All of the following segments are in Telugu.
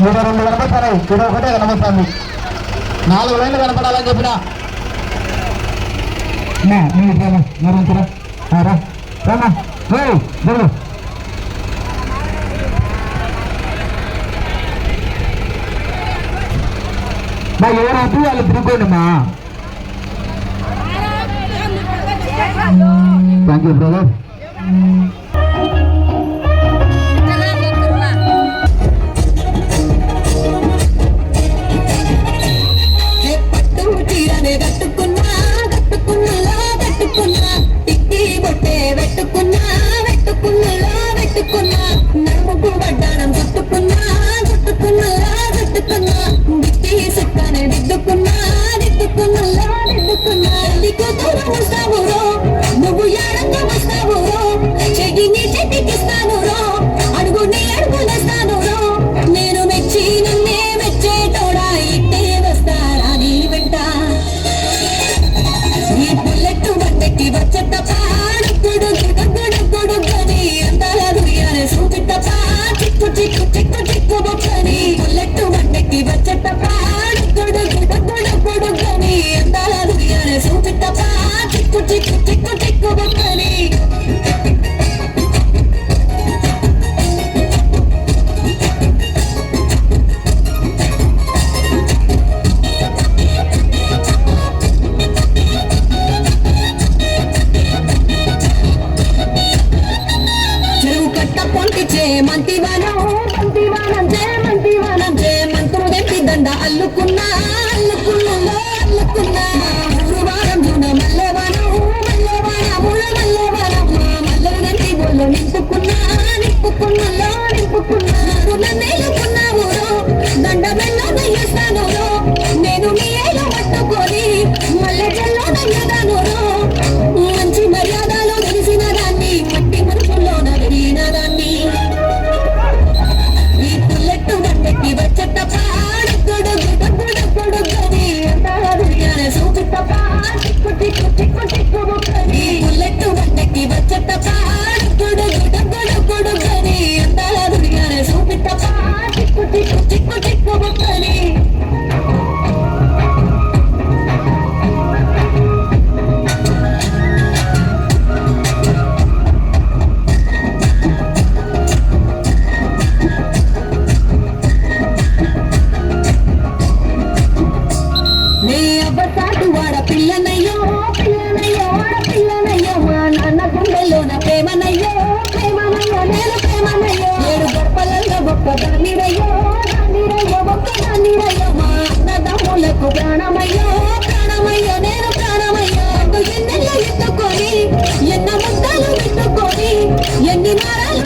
ఈడ రెండు కనపడతాయి ఈడ ఒకటే కనపడుతుంది నాలుగు లైన్లు కనపడాలని చెప్పిన ఎవరు అప్పు వాళ్ళు తిరుగుకోండి మా. థ్యాంక్ యూ మంతివానం మంతివానం జే మంతివానం జే మంత్రుడెట్టి దండ అల్లుకున్నా అల్లుకున్నా అల్లుకున్నా ప్రాణమయ్యా ప్రాణమయ్యా నేను ప్రాణమయ్యా. అంటూ ఎన్నెల్లో ఎత్తుకొని ఎన్న ముద్దలు పెట్టుకొని ఎన్ని నారాలు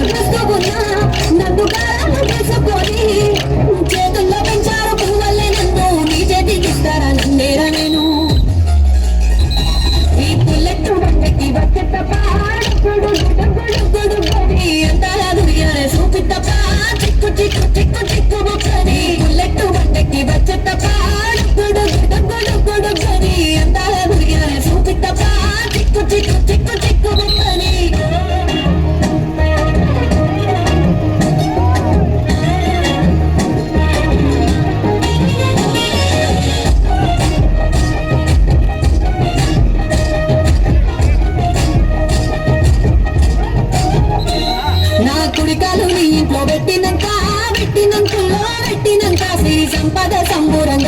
పెట్టినంత పెట్టినంత పెట్టినంత శ్రీ సంపద సంబూరం